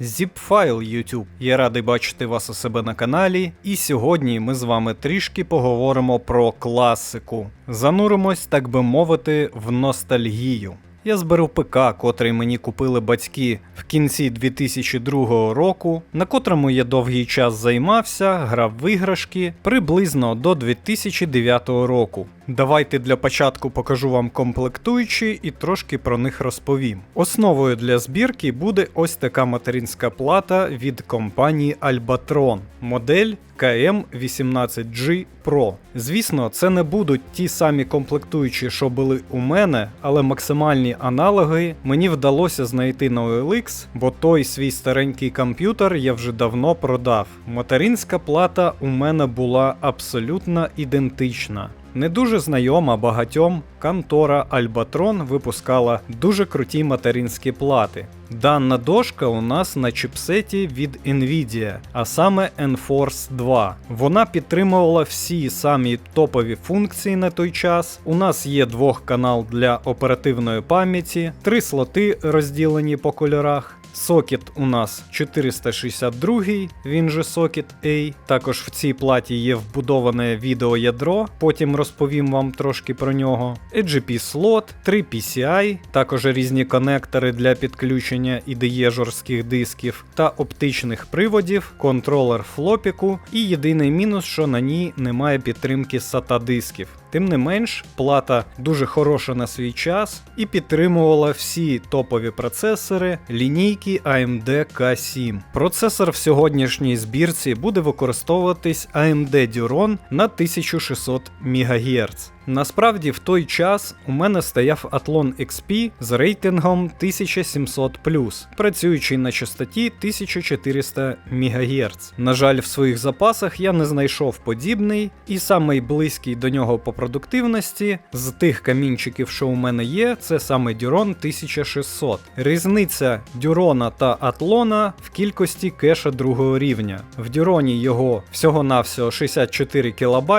Zipfile YouTube. Я радий бачити вас у себе на каналі, і сьогодні ми з вами трішки поговоримо про класику. Зануримось, так би мовити, в ностальгію. Я зберу ПК, котрий мені купили батьки в кінці 2002 року, на котрому я довгий час займався, грав в іграшки приблизно до 2009 року. Давайте для початку покажу вам комплектуючі і трошки про них розповім. Основою для збірки буде ось така материнська плата від компанії Albatron, модель KM18G Pro. Звісно, це не будуть ті самі комплектуючі, що були у мене, але максимальні аналоги мені вдалося знайти на OLX, бо той свій старенький комп'ютер я вже давно продав. Материнська плата у мене була абсолютно ідентична. Не дуже знайома багатьом контора Albatron випускала дуже круті материнські плати. Дана дошка у нас на чіпсеті від Nvidia, а саме Enforce 2. Вона підтримувала всі самі топові функції на той час. У нас є двох канал для оперативної пам'яті, три слоти розділені по кольорах. Сокет у нас 462, він же сокет A. Також в цій платі є вбудоване відеоядро, потім розповім вам трошки про нього. EGP слот, 3 PCI, також різні конектори для підключення IDE жорстких дисків та оптичних приводів, контролер флопіку. І єдиний мінус, що на ній немає підтримки SATA дисків. Тим не менш, плата дуже хороша на свій час і підтримувала всі топові процесори лінійки AMD K7. Процесор в сьогоднішній збірці буде використовуватись AMD Duron на 1600 МГц. Насправді в той час у мене стояв Athlon XP з рейтингом 1700, працюючий на частоті 1400 МГц. На жаль, в своїх запасах я не знайшов подібний, і самий близький до нього по продуктивності з тих камінчиків, що у мене є, це саме Duron 1600. Різниця Дюрона та Атлона в кількості кеша другого рівня. В Дюроні його всього-навсього 64 кБ,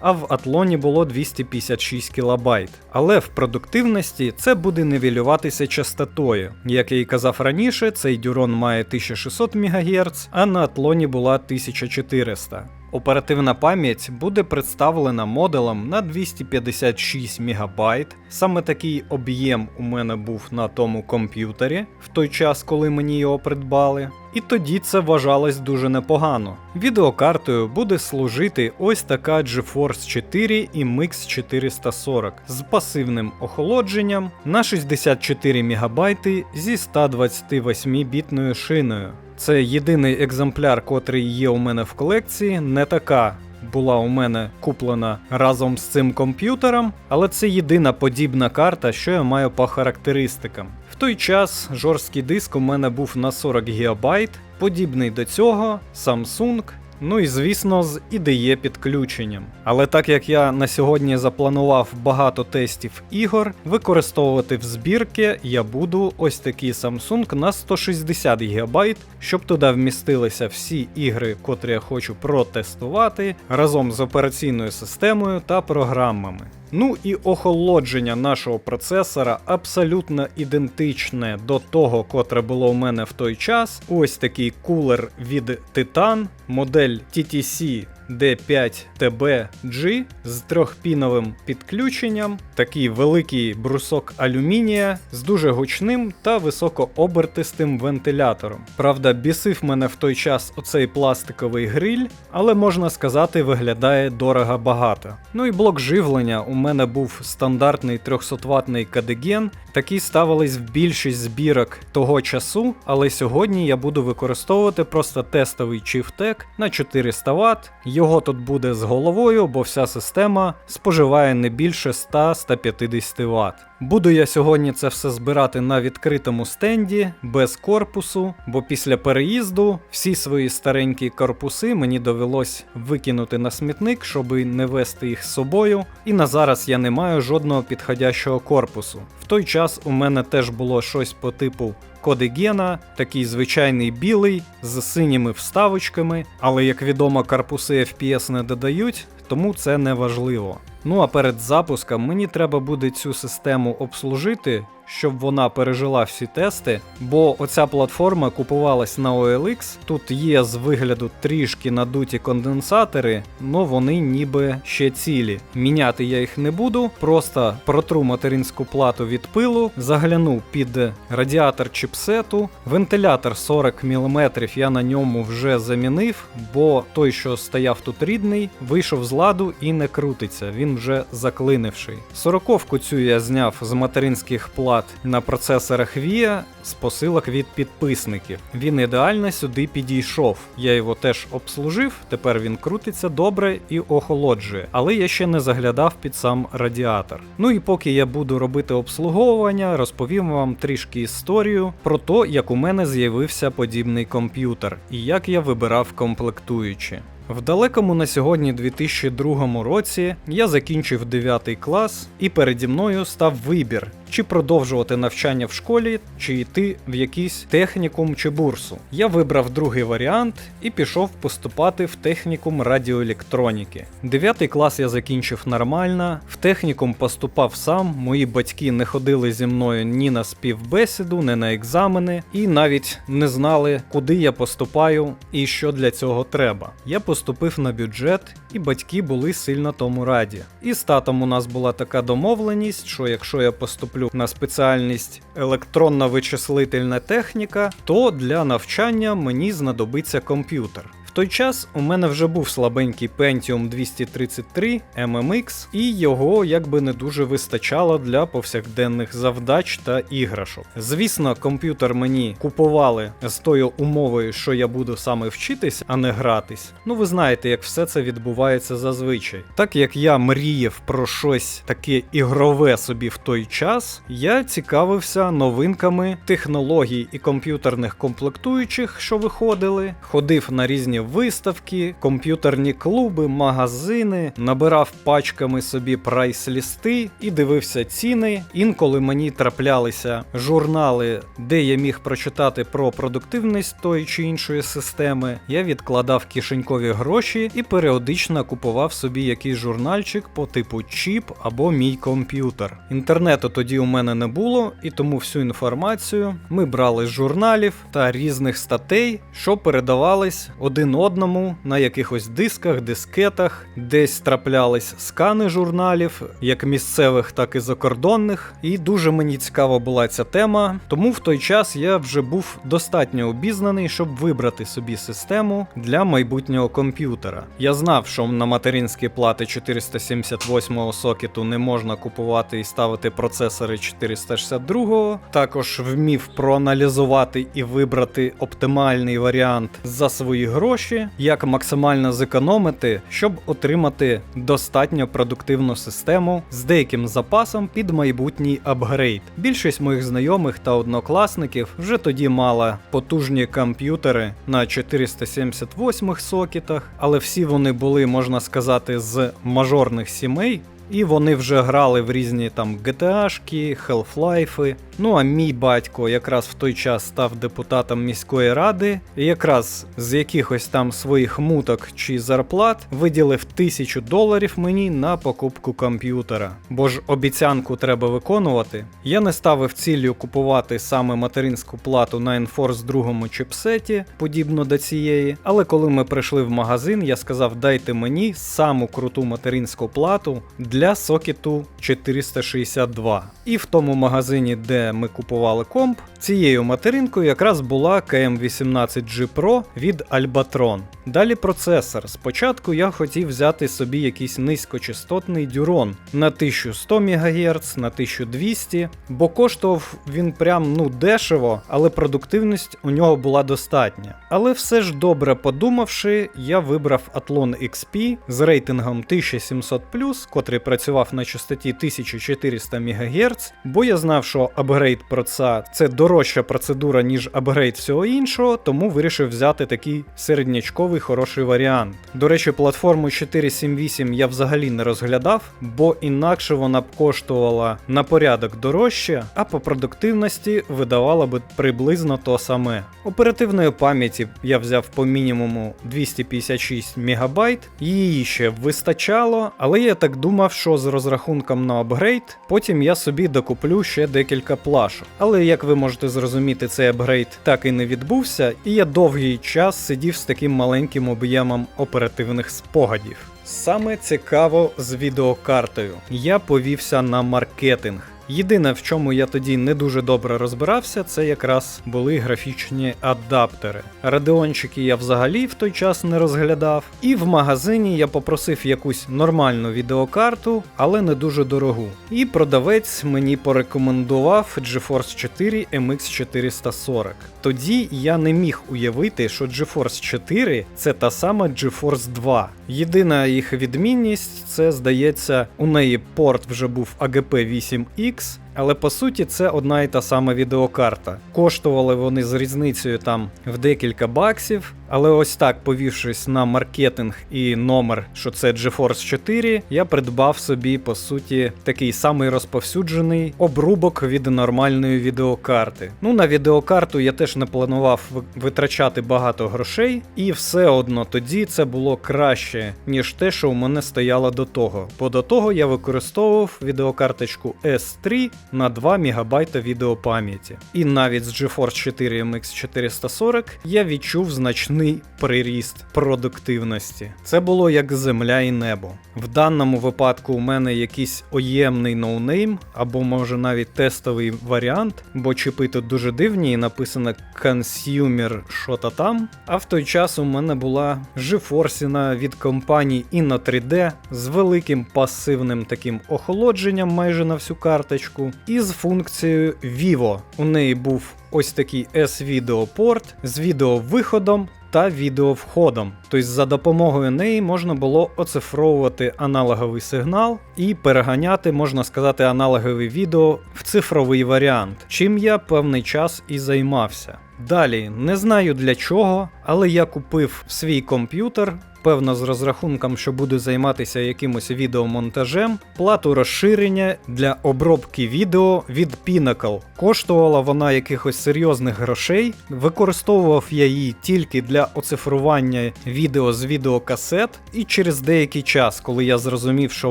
а в Атлоні було 256 кБ. Але в продуктивності це буде нивелюватися частотою. Як я і казав раніше, цей Дюрон має 1600 МГц, а на Атлоні була 1400. Оперативна пам'ять буде представлена модулем на 256 МБ. Саме такий об'єм у мене був на тому комп'ютері в той час, коли мені його придбали. І тоді це вважалось дуже непогано. Відеокартою буде служити ось така GeForce 4 і MX 440 з пасивним охолодженням на 64 МБ зі 128-бітною шиною. Це єдиний екземпляр, котрий є у мене в колекції, не така. Була у мене куплена разом з цим комп'ютером, але це єдина подібна карта, що я маю по характеристикам. В той час жорсткий диск у мене був на 40 ГБ, подібний до цього Samsung. Ну і звісно, з IDE підключенням. Але так як я на сьогодні запланував багато тестів ігор, використовувати в збірки я буду ось такий Samsung на 160 ГБ, щоб туди вмістилися всі ігри, котрі я хочу протестувати разом з операційною системою та програмами. Ну і охолодження нашого процесора абсолютно ідентичне до того, котре було у мене в той час. Ось такий кулер від Titan, модель TTC D5TB-G з трьохпіновим підключенням, такий великий брусок алюмінія з дуже гучним та високообертистим вентилятором. Правда, бісив мене в той час оцей пластиковий гриль, але можна сказати, виглядає дорого багато. Ну і блок живлення у мене був стандартний 300 ватний кадеген, такий ставились в більшість збірок того часу, але сьогодні я буду використовувати просто тестовий Chieftec на 400 Вт. Його тут буде з головою, бо вся система споживає не більше 100-150 Вт. Буду я сьогодні це все збирати на відкритому стенді, без корпусу, бо після переїзду всі свої старенькі корпуси мені довелось викинути на смітник, щоб не вести їх з собою. І на зараз я не маю жодного підходящого корпусу. В той час у мене теж було щось по типу Кодегена, такий звичайний білий з синіми вставочками, але як відомо, корпуси FPS не додають, тому це не важливо. Ну а перед запуском мені треба буде цю систему обслужити, щоб вона пережила всі тести, бо оця платформа купувалась на OLX. Тут є з вигляду трішки надуті конденсатори, але вони ніби ще цілі. Міняти я їх не буду, просто протру материнську плату від пилу, загляну під радіатор чіпсету. Вентилятор 40 мм я на ньому вже замінив, бо той, що стояв тут рідний, вийшов з ладу і не крутиться, він вже заклинивший. Сороковку цю я зняв з материнських плат на процесорах VIA з посилок від підписників. Він ідеально сюди підійшов. Я його теж обслужив, тепер він крутиться добре і охолоджує, але я ще не заглядав під сам радіатор. Ну і поки я буду робити обслуговування, розповім вам трішки історію про те, як у мене з'явився подібний комп'ютер і як я вибирав комплектуючі. В далекому на сьогодні 2002 році я закінчив 9 клас, і переді мною став вибір, чи продовжувати навчання в школі, чи йти в якийсь технікум чи бурсу. Я вибрав другий варіант і пішов поступати в технікум радіоелектроніки. 9 клас я закінчив нормально, в технікум поступав сам, мої батьки не ходили зі мною ні на співбесіду, ні на екзамени, і навіть не знали, куди я поступаю і що для цього треба. Я поступив на бюджет, і батьки були сильно тому раді. І з татом у нас була така домовленість, що якщо я поступлю на спеціальність електронна вичислительна техніка, то для навчання мені знадобиться комп'ютер. Той час у мене вже був слабенький Pentium 233 MMX, і його якби не дуже вистачало для повсякденних завдач та іграшок. Звісно, комп'ютер мені купували з тою умовою, що я буду саме вчитись, а не гратись. Ну ви знаєте, як все це відбувається зазвичай. Так як я мріяв про щось таке ігрове собі в той час, я цікавився новинками технологій і комп'ютерних комплектуючих, що виходили, ходив на різні виставки, комп'ютерні клуби, магазини, набирав пачками собі прайс-лісти і дивився ціни. Інколи мені траплялися журнали, де я міг прочитати про продуктивність тої чи іншої системи. Я відкладав кишенькові гроші і періодично купував собі якийсь журнальчик по типу чіп або мій комп'ютер. Інтернету тоді у мене не було, і тому всю інформацію ми брали з журналів та різних статей, що передавались один одному на якихось дисках, дискетах, десь траплялись скани журналів, як місцевих, так і закордонних. І дуже мені цікава була ця тема. Тому в той час я вже був достатньо обізнаний, щоб вибрати собі систему для майбутнього комп'ютера. Я знав, що на материнські плати 478-го сокету не можна купувати і ставити процесори 462-го. Також вмів проаналізувати і вибрати оптимальний варіант за свої гроші, як максимально зекономити, щоб отримати достатньо продуктивну систему з деяким запасом під майбутній апгрейд. Більшість моїх знайомих та однокласників вже тоді мала потужні комп'ютери на 478 сокетах, але всі вони були, можна сказати, з мажорних сімей. І вони вже грали в різні там GTA-шки, Half-Life. Ну а мій батько якраз в той час став депутатом міської ради, і якраз з якихось там своїх муток чи зарплат виділив тисячу доларів мені на покупку комп'ютера. Бо ж обіцянку треба виконувати. Я не ставив ціллю купувати саме материнську плату на Enforce другому чіпсеті, подібно до цієї. Але коли ми прийшли в магазин, я сказав, дайте мені саму круту материнську плату для сокету 462. І в тому магазині, де ми купували комп, цією материнкою якраз була KM18G Pro від Albatron. Далі процесор. Спочатку я хотів взяти собі якийсь низькочастотний дюрон на 1100 МГц, на 1200, бо коштував він прям ну дешево, але продуктивність у нього була достатня. Але все ж добре подумавши, я вибрав Athlon XP з рейтингом 1700, котрий працював на частоті 1400 МГц, бо я знав, що апгрейд проца це дорожча процедура, ніж апгрейд всього іншого, тому вирішив взяти такий середнячковий хороший варіант. До речі, платформу 478 я взагалі не розглядав, бо інакше вона б коштувала на порядок дорожче, а по продуктивності видавала би приблизно то саме. Оперативної пам'яті я взяв по мінімуму 256 МБ, її ще вистачало, але я так думав, що з розрахунком на апгрейд, потім я собі докуплю ще декілька плашок. Але як ви можете зрозуміти, цей апгрейд так і не відбувся, і я довгий час сидів з таким маленьким об'ємом оперативних спогадів. Саме цікаво з відеокартою. Я повівся на маркетинг. Єдине, в чому я тоді не дуже добре розбирався, це якраз були графічні адаптери. Радіончики я взагалі в той час не розглядав. І в магазині я попросив якусь нормальну відеокарту, але не дуже дорогу. І продавець мені порекомендував GeForce 4 MX 440. Тоді я не міг уявити, що GeForce 4 це та сама GeForce 2. Єдина їх відмінність це здається, у неї порт вже був AGP 8X. weeks Але по суті це одна і та сама відеокарта. Коштували вони з різницею там в декілька баксів. Але ось так, повівшись на маркетинг і номер, що це GeForce 4, я придбав собі по суті такий самий розповсюджений обрубок від нормальної відеокарти. Ну на відеокарту я теж не планував витрачати багато грошей, і все одно тоді це було краще, ніж те, що у мене стояло до того. Бо до того я використовував відеокарточку S3 на 2 МБ відеопам'яті. І навіть з GeForce 4 MX 440 я відчув значний приріст продуктивності. Це було як земля і небо. В даному випадку у мене якийсь оємний ноунейм, або може навіть тестовий варіант, бо чіпи тут дуже дивні і написано Consumer що-то там. А в той час у мене була GeForce від компанії Inno 3D з великим пасивним таким охолодженням майже на всю карточку, і з функцією Vivo. У неї був ось такий S-Video порт з відеовиходом та відеовходом. Тобто за допомогою неї можна було оцифровувати аналоговий сигнал і переганяти, можна сказати, аналогове відео в цифровий варіант, чим я певний час і займався. Далі не знаю для чого, але я купив свій комп'ютер. Певно, з розрахунком, що буду займатися якимось відеомонтажем, плату розширення для обробки відео від Pinnacle. Коштувала вона якихось серйозних грошей. Використовував я її тільки для оцифрування відео з відеокасет, і через деякий час, коли я зрозумів, що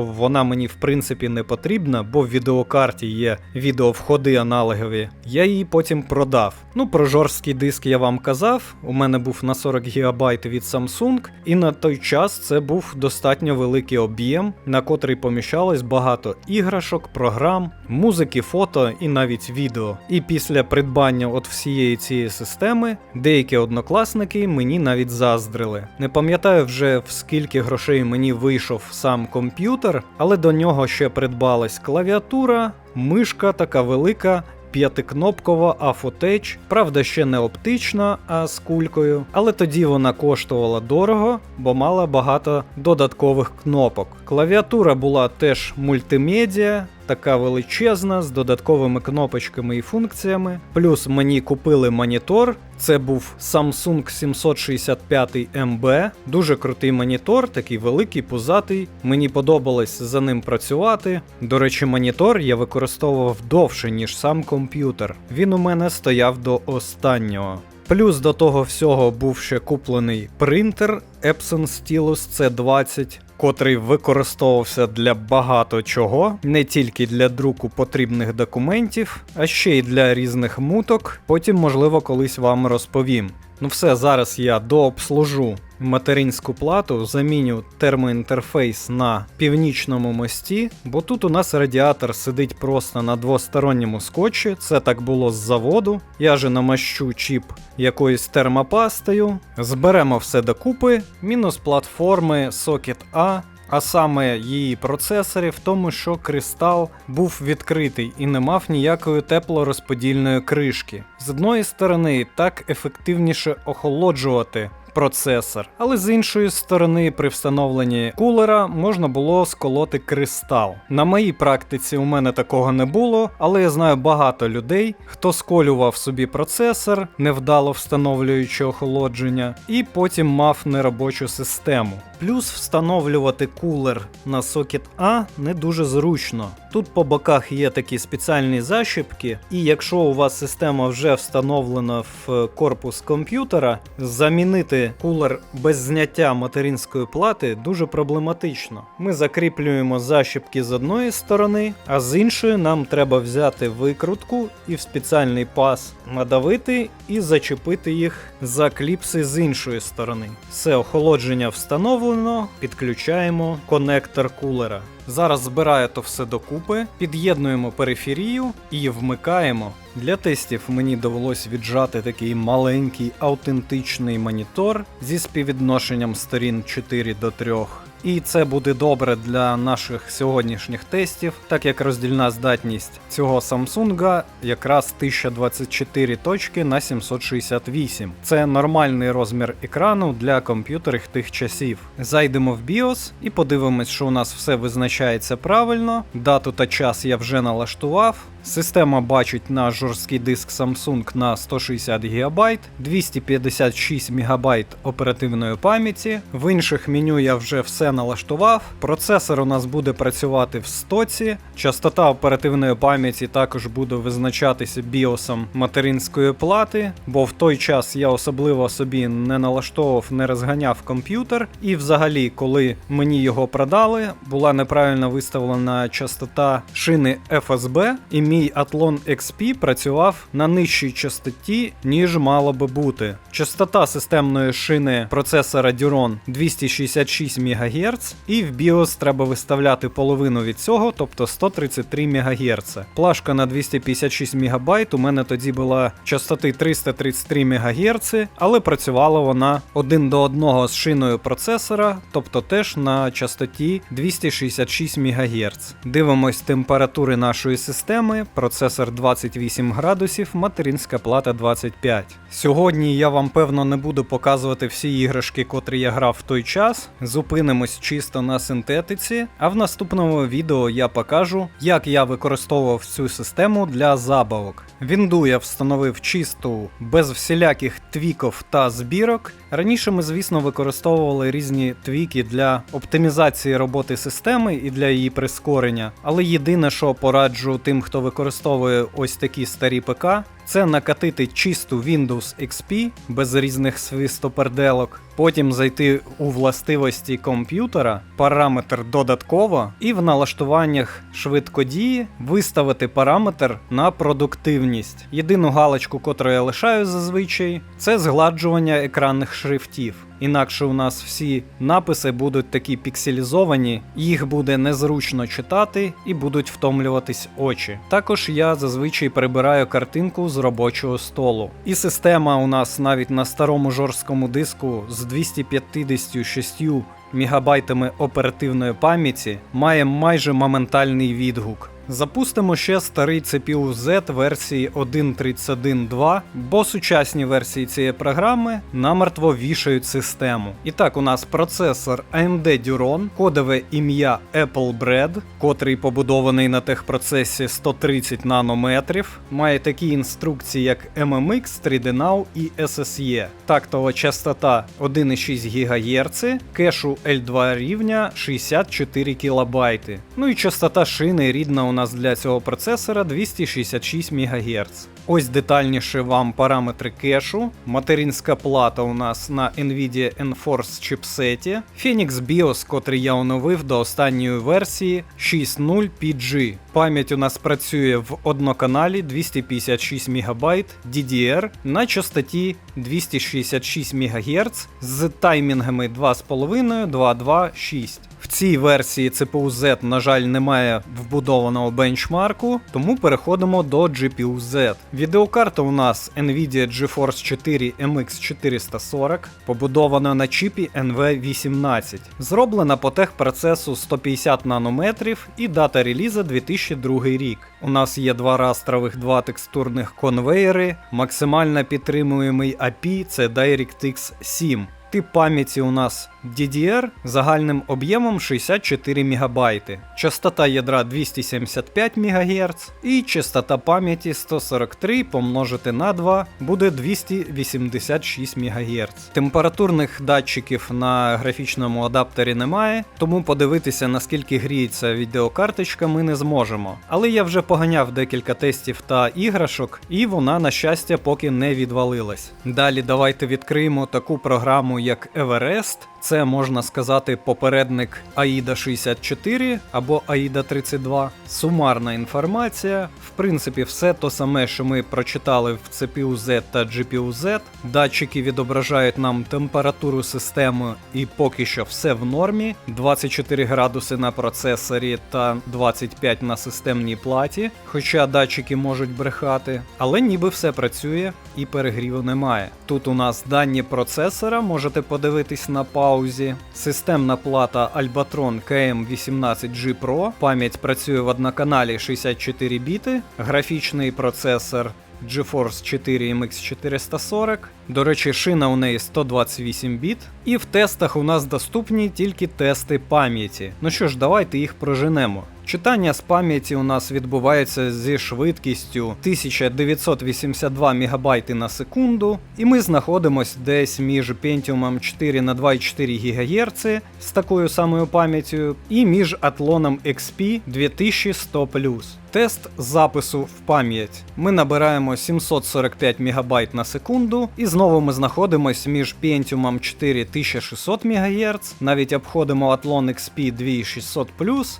вона мені в принципі не потрібна, бо в відеокарті є відеовходи аналогові, я її потім продав. Ну, про жорсткий диск я вам казав. У мене був на 40 ГБ від Samsung, і на той час це був достатньо великий об'єм, на котрий поміщалось багато іграшок, програм, музики, фото і навіть відео. І після придбання от всієї цієї системи деякі однокласники мені навіть заздрили. Не пам'ятаю вже в скільки грошей мені вийшов сам комп'ютер, але до нього ще придбалась клавіатура, мишка така велика п'ятикнопкова Afotech, правда, ще не оптична, а з кулькою. Але тоді вона коштувала дорого, бо мала багато додаткових кнопок. Клавіатура була теж мультимедіа. Така величезна з додатковими кнопочками і функціями. Плюс мені купили монітор. Це був Samsung 765 MB. Дуже крутий монітор, такий великий, пузатий. Мені подобалось за ним працювати. До речі, монітор я використовував довше, ніж сам комп'ютер. Він у мене стояв до останнього. Плюс до того всього був ще куплений принтер Epson Stylus C20 котрий використовувався для багато чого, не тільки для друку потрібних документів, а ще й для різних муток. Потім, можливо, колись вам розповім. Ну все, зараз я дообслужу материнську плату, заміню термоінтерфейс на північному мості, бо тут у нас радіатор сидить просто на двосторонньому скотчі, це так було з заводу. Я же намащу чіп якоюсь термопастою, зберемо все докупи, мінус платформи Socket A а саме її процесорі, в тому, що кристал був відкритий і не мав ніякої теплорозподільної кришки. З одної сторони, так ефективніше охолоджувати процесор. Але з іншої сторони, при встановленні кулера можна було сколоти кристал. На моїй практиці у мене такого не було, але я знаю багато людей, хто сколював собі процесор, невдало встановлюючи охолодження, і потім мав неробочу систему. Плюс встановлювати кулер на сокет А не дуже зручно. Тут по боках є такі спеціальні защіпки, і якщо у вас система вже встановлена в корпус комп'ютера, замінити кулер без зняття материнської плати дуже проблематично. Ми закріплюємо защіпки з одної сторони, а з іншої нам треба взяти викрутку і в спеціальний паз надавити і зачепити їх за кліпси з іншої сторони. Все охолодження встановлено, підключаємо конектор кулера. Зараз збираю то все докупи, під'єднуємо периферію і вмикаємо. Для тестів мені довелось віджати такий маленький аутентичний монітор зі співвідношенням сторін 4 до 3. І це буде добре для наших сьогоднішніх тестів, так як роздільна здатність цього Samsung якраз 1024 точки на 768. Це нормальний розмір екрану для комп'ютерів тих часів. Зайдемо в BIOS і подивимось, що у нас все визначається правильно. Дату та час я вже налаштував. Система бачить наш жорсткий диск Samsung на 160 ГБ, 256 МБ оперативної пам'яті. В інших меню я вже все налаштував. Процесор у нас буде працювати в стоці. Частота оперативної пам'яті також буде визначатися біосом материнської плати, бо в той час я особливо собі не налаштовував, не розганяв комп'ютер. І взагалі, коли мені його продали, була неправильно виставлена частота шини FSB, і мій Athlon XP працював на нижчій частоті, ніж мало би бути. Частота системної шини процесора Duron 266 МГц, і в BIOS треба виставляти половину від цього, тобто 133 МГц. Плашка на 256 МБ у мене тоді була частоти 333 МГц, але працювала вона один до одного з шиною процесора, тобто теж на частоті 266 МГц. Дивимось температури нашої системи, процесор 28 градусів, материнська плата 25. Сьогодні я вам певно не буду показувати всі іграшки, котрі я грав в той час. Зупинимось чисто на синтетиці, а в наступному відео я покажу, як я використовував цю систему для забавок. Вінду я встановив чисту, без всіляких твіків та збірок. Раніше ми, звісно, використовували різні твіки для оптимізації роботи системи і для її прискорення. Але єдине, що пораджу тим, хто використовує ось такі старі ПК, це накатити чисту Windows XP без різних свистоперделок, потім зайти у властивості комп'ютера, параметр додатково, і в налаштуваннях швидкодії виставити параметр на продуктивність. Єдину галочку, котру я лишаю зазвичай, це згладжування екранних шрифтів. Інакше у нас всі написи будуть такі пікселізовані, їх буде незручно читати і будуть втомлюватись очі. Також я зазвичай прибираю картинку з робочого столу. І система у нас навіть на старому жорсткому диску з 256 мегабайтами оперативної пам'яті має майже моментальний відгук. Запустимо ще старий CPU Z версії 1.31.2, бо сучасні версії цієї програми намертво вішають систему. І так, у нас процесор AMD Duron, кодове ім'я Applebred, котрий побудований на техпроцесі 130 нанометрів, має такі інструкції, як MMX, 3D Now і SSE. Тактова частота 1,6 ГГц, кешу L2 рівня 64 кБ. Ну і частота шини рідна у нас для цього процесора 266 МГц. Ось детальніше вам параметри кешу. Материнська плата у нас на Nvidia Enforce чіпсеті. Phoenix BIOS, котрий я оновив до останньої версії 6.0 PG. Пам'ять у нас працює в одноканалі 256 МБ DDR на частоті 266 МГц з таймінгами 2,5, 2,2, 6. В цій версії CPU Z, на жаль, немає вбудованого бенчмарку, тому переходимо до GPU Z. Відеокарта у нас Nvidia GeForce 4 MX 440, побудована на чіпі NV18, зроблена по техпроцесу 150 нанометрів і дата реліза 2002 рік. У нас є два растрових, два текстурних конвейери, максимально підтримуємий API це DirectX 7. Тип пам'яті у нас DDR загальним об'ємом 64 МБ, частота ядра 275 МГц і частота пам'яті 143 помножити на 2 буде 286 МГц. Температурних датчиків на графічному адаптері немає, тому подивитися наскільки гріється відеокарточка ми не зможемо. Але я вже поганяв декілька тестів та іграшок, і вона, на щастя, поки не відвалилась. Далі давайте відкриємо таку програму, як Еверест, Це можна сказати попередник Аїда 64 або Аїда 32. Сумарна інформація. Принципі, все то саме, що ми прочитали в CPU-Z та GPU-Z. Датчики відображають нам температуру системи і поки що все в нормі. 24 градуси на процесорі та 25 на системній платі. Хоча датчики можуть брехати, але ніби все працює і перегріву немає. Тут у нас дані процесора, можете подивитись на паузі. Системна плата Albatron KM18G Pro. Пам'ять працює в одноканалі 64 біти, графічний процесор. GeForce 4 MX 440. До речі, шина у неї 128 біт. І в тестах у нас доступні тільки тести пам'яті. Ну що ж, давайте їх проженемо. Читання з пам'яті у нас відбувається зі швидкістю 1982 МБ на секунду, і ми знаходимося десь між Pentium 4 на 2,4 ГГц з такою самою пам'яттю, і між Athlon XP 2100 Тест запису в пам'ять. Ми набираємо 745 МБ на секунду, і знову ми знаходимося між Pentium 4 1600 МГц, навіть обходимо Athlon XP 2600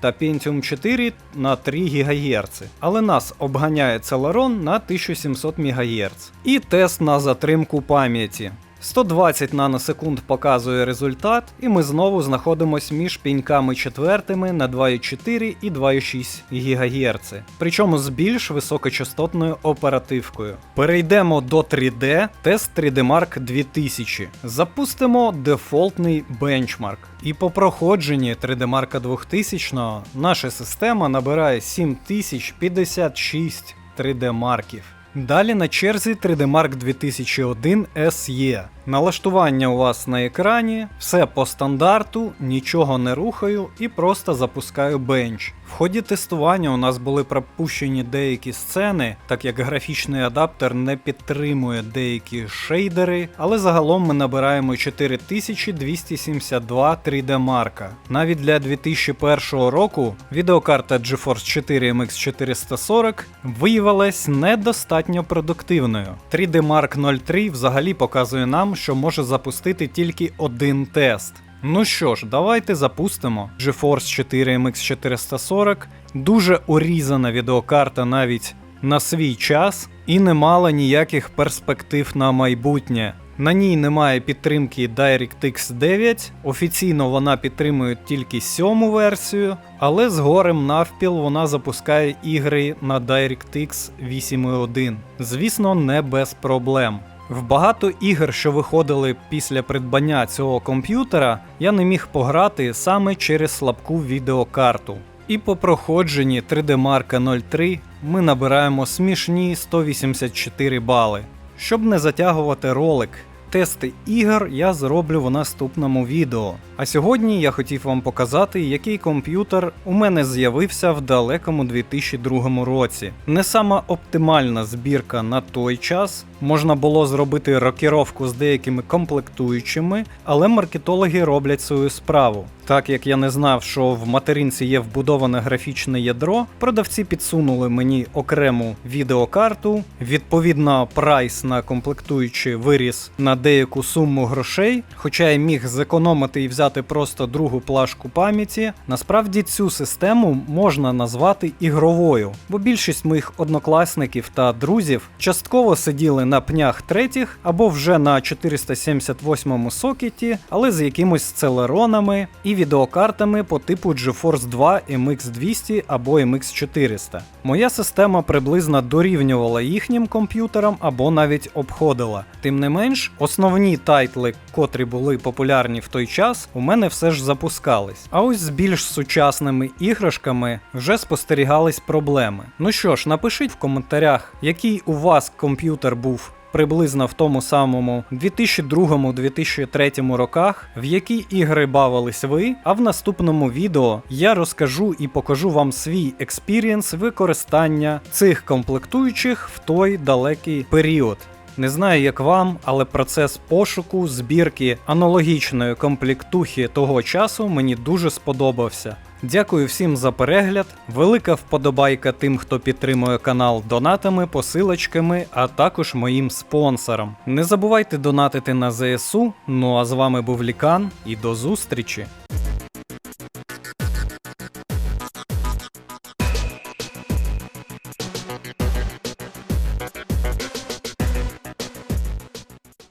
та Pentium 4 на 3 ГГц. Але нас обганяє Celeron на 1700 МГц. І тест на затримку пам'яті. 120 наносекунд показує результат, і ми знову знаходимось між піньками четвертими на 2,4 і 2,6 ГГц, причому з більш високочастотною оперативкою. Перейдемо до 3D, тест 3D Mark 2000. Запустимо дефолтний бенчмарк. І по проходженні 3D Mark 2000 наша система набирає 7056 3D марків. Далі на черзі 3D Mark 2001 SE. Налаштування у вас на екрані, все по стандарту, нічого не рухаю і просто запускаю бенч. В ході тестування у нас були пропущені деякі сцени, так як графічний адаптер не підтримує деякі шейдери, але загалом ми набираємо 4272 3D марка. Навіть для 2001 року відеокарта GeForce 4 MX 440 виявилась недостатньо продуктивною. 3D Mark 03 взагалі показує нам, що може запустити тільки один тест. Ну що ж, давайте запустимо GeForce 4 MX 440. Дуже урізана відеокарта навіть на свій час і не мала ніяких перспектив на майбутнє. На ній немає підтримки DirectX 9, офіційно вона підтримує тільки сьому версію, але з горем навпіл вона запускає ігри на DirectX 8.1. Звісно, не без проблем. В багато ігр, що виходили після придбання цього комп'ютера, я не міг пограти саме через слабку відеокарту. І по проходженні 3D Mark 03 ми набираємо смішні 184 бали. Щоб не затягувати ролик, тести ігор я зроблю в наступному відео. А сьогодні я хотів вам показати, який комп'ютер у мене з'явився в далекому 2002 році. Не сама оптимальна збірка на той час. Можна було зробити рокіровку з деякими комплектуючими, але маркетологи роблять свою справу. Так як я не знав, що в материнці є вбудоване графічне ядро, продавці підсунули мені окрему відеокарту. Відповідно, прайс на комплектуючі виріс на деяку суму грошей, хоча я міг зекономити і взяти просто другу плашку пам'яті. Насправді цю систему можна назвати ігровою, бо більшість моїх однокласників та друзів частково сиділи на пнях третіх або вже на 478 сокеті, але з якимось целеронами і відеокартами по типу GeForce 2 MX200 або MX400. Моя система приблизно дорівнювала їхнім комп'ютерам або навіть обходила. Тим не менш, основні тайтли, котрі були популярні в той час, у мене все ж запускались. А ось з більш сучасними іграшками вже спостерігались проблеми. Ну що ж, напишіть в коментарях, який у вас комп'ютер був приблизно в тому самому 2002-2003 роках, в які ігри бавились ви. А в наступному відео я розкажу і покажу вам свій експірієнс використання цих комплектуючих в той далекий період. Не знаю, як вам, але процес пошуку, збірки аналогічної комплектухи того часу мені дуже сподобався. Дякую всім за перегляд. Велика вподобайка тим, хто підтримує канал донатами, посилочками, а також моїм спонсорам. Не забувайте донатити на ЗСУ. Ну а з вами був Лікан і до зустрічі!